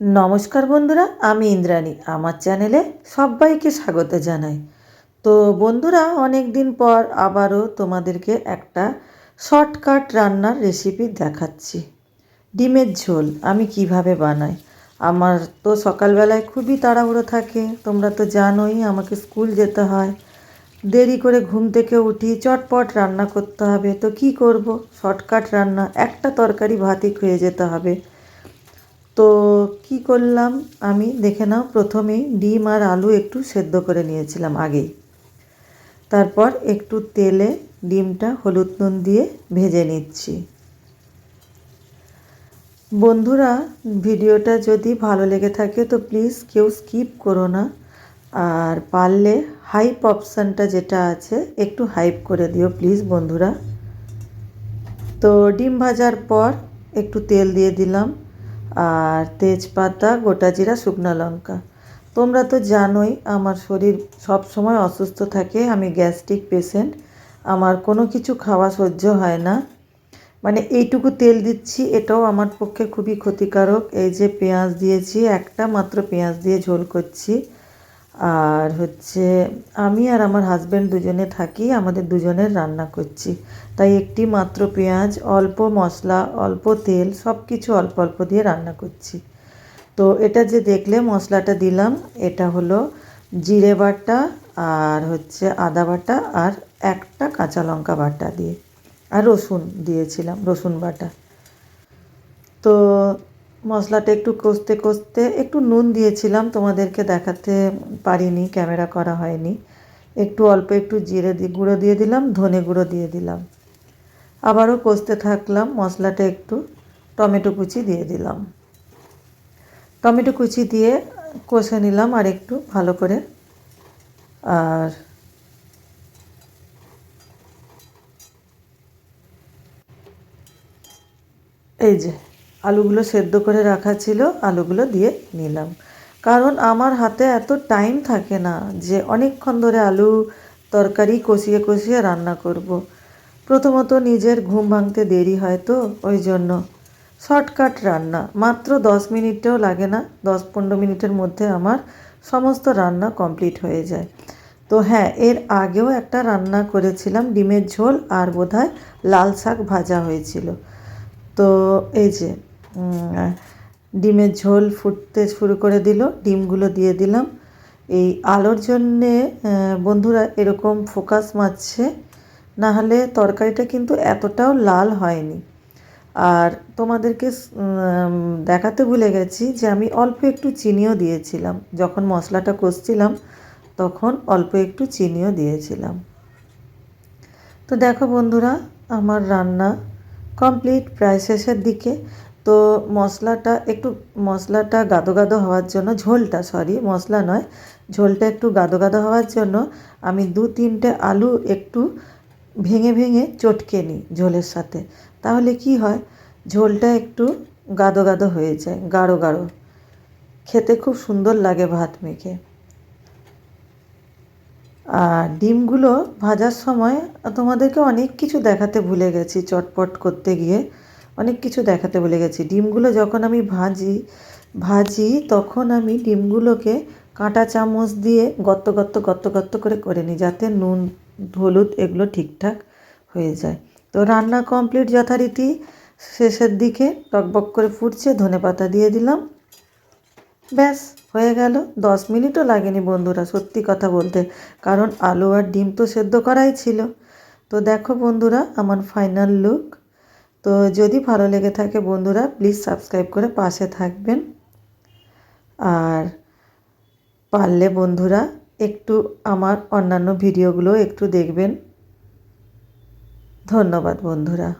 নমস্কার বন্ধুরা, আমি ইন্দ্রাণী। আমার চ্যানেলে সবাইকে স্বাগত জানাই। তো বন্ধুরা অনেক দিন পর আবারও তোমাদেরকে একটা শর্টকাট রান্নার রেসিপি দেখাচ্ছি। ডিমের ঝোল, আমি কীভাবে বানাই? আমার তো সকালবেলায় খুবই তাড়াহুড়ো থাকে, তোমরা তো জানোই, আমাকে স্কুল যেতে হয়। দেরি করে ঘুম থেকে উঠি, চটপট রান্না করতে হবে। তো কি করব? শর্টকাট রান্না, একটা তরকারি ভাতই খেয়ে যেতে হবে। তো কি করলাম? আমি দেখে নাও প্রথমেই ডিম আর আলু একটু সেদ্ধ করে নিয়েছিলাম আগেই। তারপর একটু তেলে ডিমটা হলুদ নুন দিয়ে ভেজে নিচ্ছি। বন্ধুরা, ভিডিওটা যদি ভালো লেগে থাকে তো প্লিজ কেউ স্কিপ করো না। আর পারলে হাইপ অপশানটা যেটা আছে একটু হাইপ করে দিও প্লিজ বন্ধুরা। তো ডিম ভাজার পর একটু তেল দিয়ে দিলাম। আর তেজপাতা, গোটা জিরা, শুকনো লঙ্কা। তোমরা তো জানোই, আমার শরীর সব সময় অসুস্থ থাকে, আমি গ্যাস্ট্রিক পেশেন্ট, আমার কোনো কিছু খাওয়া সহ্য হয় না। মানে এইটুকু তেল দিচ্ছি, এটাও আমার পক্ষে খুবই ক্ষতিকারক। এই যে পেঁয়াজ দিয়েছি, একটা মাত্র পেঁয়াজ দিয়ে ঝোল করছি। আর হচ্ছে আমি আর আমার হাজব্যান্ড দুজনে থাকি, আমাদের দুজনের রান্না করছি। তাই একটি মাত্র পেঁয়াজ, অল্প মশলা, অল্প তেল সব কিছু অল্প অল্প দিয়ে রান্না করছি। তো এটা যে দেখলে মশলাটা দিলাম, এটা হলো জিরে বাটা আর হচ্ছে আদা বাটা আর একটা কাঁচা লঙ্কা বাটা দিয়ে। আর রসুন দিয়েছিলাম, রসুন বাটা। তো মশলাটা একটু কষতে কষতে একটু নুন দিয়েছিলাম, তোমাদেরকে দেখাতে পারিনি, ক্যামেরা করা হয়নি। একটু অল্প একটু জিরে গুঁড়ো দিয়ে দিলাম, ধনে গুঁড়ো দিয়ে দিলাম। আবারও কষতে থাকলাম, মশলাটা একটু টমেটো কুচি দিয়ে দিলাম। টমেটো কুচি দিয়ে কষে নিলাম আর একটু ভালো করে। আর এই যে আলুগুলো সেদ্ধ করে রাখা ছিল, আলুগুলো দিয়ে নিলাম। কারণ আমার হাতে এত টাইম থাকে না যে অনেকক্ষণ ধরে আলু তরকারি কষিয়ে কষিয়ে রান্না করব। প্রথমত নিজের ঘুম ভাঙতে দেরি হয় তো, ওই জন্য। শর্টকাট রান্না, মাত্র দশ মিনিটেও লাগে না, দশ পনেরো মিনিটের মধ্যে আমার সমস্ত রান্না কমপ্লিট হয়ে যায়। তো হ্যাঁ এর আগেও একটা রান্না করেছিলাম, ডিমের ঝোল আর বোধহয় লাল শাক ভাজা হয়েছিল। তো এই যে ডিমের ঝোল ফুটতে শুরু করে দিল, ডিমগুলো দিয়ে দিলাম। এই আলোর জন্যে বন্ধুরা এরকম ফোকাস মারছে, না হলে তরকারিটা কিন্তু এতটাও লাল হয়নি। আর তোমাদেরকে দেখাতে ভুলে গেছি যে আমি অল্প একটু চিনিও দিয়েছিলাম। যখন মশলাটা কষছিলাম, তখন অল্প একটু চিনিও দিয়েছিলাম। তো দেখো বন্ধুরা, আমার রান্না কমপ্লিট প্রায় শেষের দিকে। তো মশলাটা একটু, মশলাটা গাদো গাদো হওয়ার জন্য, ঝোলটা সরি মশলা নয়, ঝোলটা একটু গাদো গাদো হওয়ার জন্য আমি দু তিনটে আলু একটু ভেঙে ভেঙে চটকে নিই ঝোলের সাথে। তাহলে কি হয়, ঝোলটা একটু গাদো গাদো হয়ে যায়, গাঢ় গাঢ়। খেতে খুব সুন্দর লাগে ভাত মেখে। আর ডিমগুলো ভাজার সময় তোমাদেরকে অনেক কিছু দেখাতে ভুলে গেছি চটপট করতে গিয়ে। অনেক কিছু দেখাতে ভুলে গেছি। ডিমগুলো যখন আমি ভাজি ভাজি তখন আমি ডিমগুলোকে কাঁটা চামচ দিয়ে গত্ত গত্ত গত্ত গত্ত করে করে নিই যাতে নুন, হলুদ এগুলো ঠিকঠাক হয়ে যায়। তো রান্না কমপ্লিট যথারীতি শেষের দিকে টকবক করে ফুটছে, ধনে পাতা দিয়ে দিলাম। ব্যাস, হয়ে গেল। দশ মিনিটও লাগেনি বন্ধুরা, সত্যি কথা বলতে। কারণ আলু আর ডিম তো সেদ্ধ করাই ছিল। তো দেখো বন্ধুরা, আমার ফাইনাল লুক তো যদি ভালো লেগে থাকে বন্ধুরা প্লিজ সাবস্ক্রাইব করে পাশে থাকবেন। আর পারলে বন্ধুরা একটু আমার অন্যান্য ভিডিওগুলো একটু দেখবেন। ধন্যবাদ বন্ধুরা।